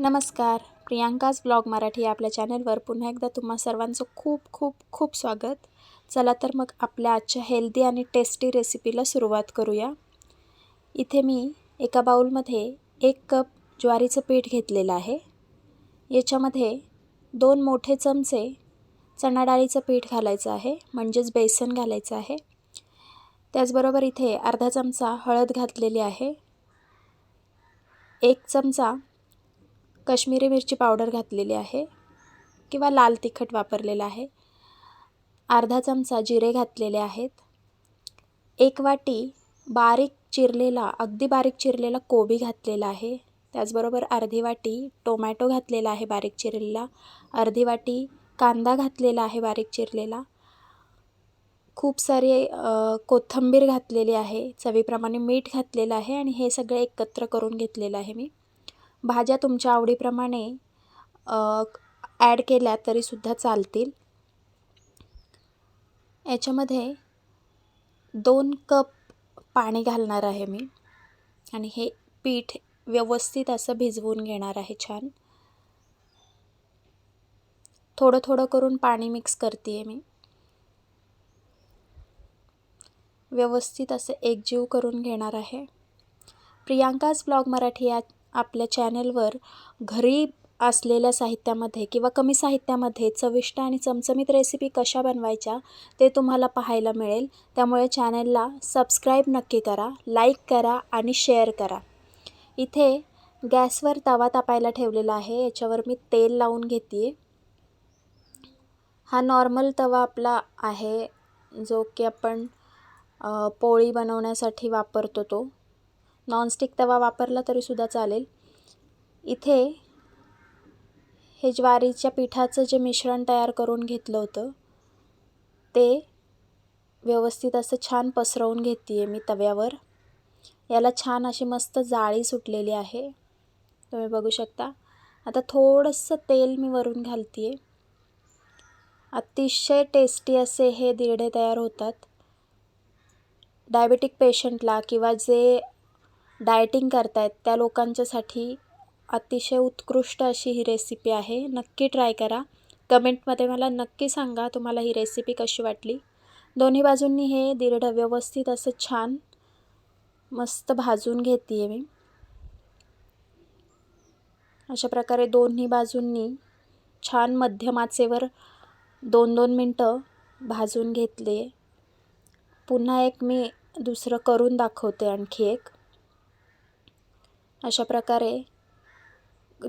नमस्कार. प्रियांकाज ब्लॉग मराठी आपल्या चॅनलवर पुन्हा एकदा तुम्हा सर्वांचं खूप खूप खूप स्वागत. चला तर मग आपल्या आजच्या हेल्दी आणि टेस्टी रेसिपीला सुरुवात करूया. इथे मी एका बाऊलमध्ये एक कप ज्वारीचं पीठ घेतलेलं आहे. याच्यामध्ये दोन मोठे चमचे चणा डाळीचं पीठ घालायचं आहे म्हणजेच बेसन घालायचं आहे. त्याचबरोबर इथे अर्धा चमचा हळद घातलेली आहे. एक चमचा कश्मीरी मिरची पावडर घातलेली आहे किंवा लाल तिखट वापरलेलं आहे. अर्धा चमचा जिरे घातलेले आहेत. एक वाटी बारीक चिरलेला अगदी बारीक चिरलेला कोबी घातलेला आहे. त्याचबरोबर अर्धी वाटी टोमॅटो घातलेला आहे बारीक चिरलेला. अर्धी वाटी कांदा घातलेला आहे बारीक चिरलेला. खूप सारे कोथिंबीर घातलेली आहे. चवीप्रमाणे मीठ घातलेलं आहे आणि हे सगळं एकत्र करून घेतलेलं आहे मी. भाज्या तुमच्या आवडीप्रमाणे ॲड केल्या तरीसुद्धा चालतील. याच्यामध्ये दोन कप पाणी घालणार आहे मी आणि हे पीठ व्यवस्थित असं भिजवून घेणार आहे छान. थोडं थोडं करून पाणी मिक्स करते आहे मी. व्यवस्थित असं एकजीव करून घेणार आहे. प्रियांकाज ब्लॉग मराठी या आपल्या चॅनलवर घरी असलेल्या साहित्यामध्ये किंवा कमी साहित्यामध्ये चविष्ट आणि चमचमीत रेसिपी कशा बनवायच्या ते तुम्हाला पाहायला मिळेल. त्यामुळे चॅनलला सबस्क्राईब नक्की करा लाईक करा आणि शेअर करा. इथे गॅसवर तवा तापायला ठेवलेला आहे. याच्यावर मी तेल लावून घेते हा नॉर्मल तवा आपला आहे जो की आपण पोळी बनवण्यासाठी वापरतो तो. नॉनस्टिक तवा वापरला तरीसुद्धा चालेल. इथे हे ज्वारीच्या पिठाचं जे मिश्रण तयार करून घेतलं होतं ते व्यवस्थित असं छान पसरवून घेते आहे मी तव्यावर. याला छान अशी मस्त जाळी सुटलेली आहे. तुम्ही बघू शकता. आता थोडंसं तेल मी वरून घालते आहे अतिशय टेस्टी असे हे दिरडे तयार होतात. डायबेटिक पेशंटला किंवा जे डायटिंग करतायत त्या लोकांच्यासाठी अतिशय उत्कृष्ट अशी ही रेसिपी आहे. नक्की ट्राय करा. कमेंटमध्ये मला नक्की सांगा तुम्हाला ही रेसिपी कशी वाटली. दोन्ही बाजूंनी हे दिरड व्यवस्थित असं छान मस्त भाजून घेते आहे मी. अशा प्रकारे दोन्ही बाजूंनी छान मध्यमाचेवर दोन दोन मिनटं भाजून घेतले. पुन्हा एक मी दुसरं करून दाखवते आणखी एक. अशा प्रकारे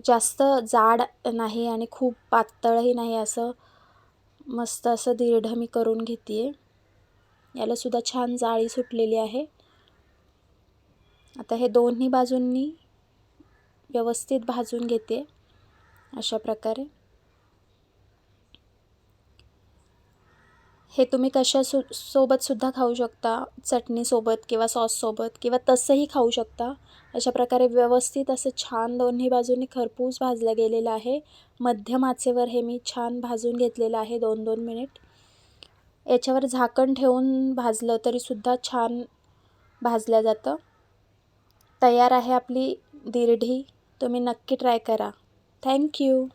जास्त जाड नाही आणि खूप पातळही नाही असं मस्त असं दीर्ढ मी करून घेते आहे यालासुद्धा छान जाळी सुटलेली आहे. आता हे दोन्ही बाजूंनी व्यवस्थित भाजून घेते अशा प्रकारे. हे तुम्ही कशा सु सोबतसुद्धा खाऊ शकता. चटणीसोबत किंवा सॉससोबत किंवा तसंही खाऊ शकता. अशा प्रकारे व्यवस्थित असं छान दोन्ही बाजूंनी खरपूस भाजलं गेलेलं आहे. मध्यम आचेवर हे मी छान भाजून घेतलेलं आहे दोन दोन मिनिट. याच्यावर झाकण ठेवून भाजलं तरीसुद्धा छान भाजलं जातं. तयार आहे आपली दिरढी. तुम्ही नक्की ट्राय करा. थँक्यू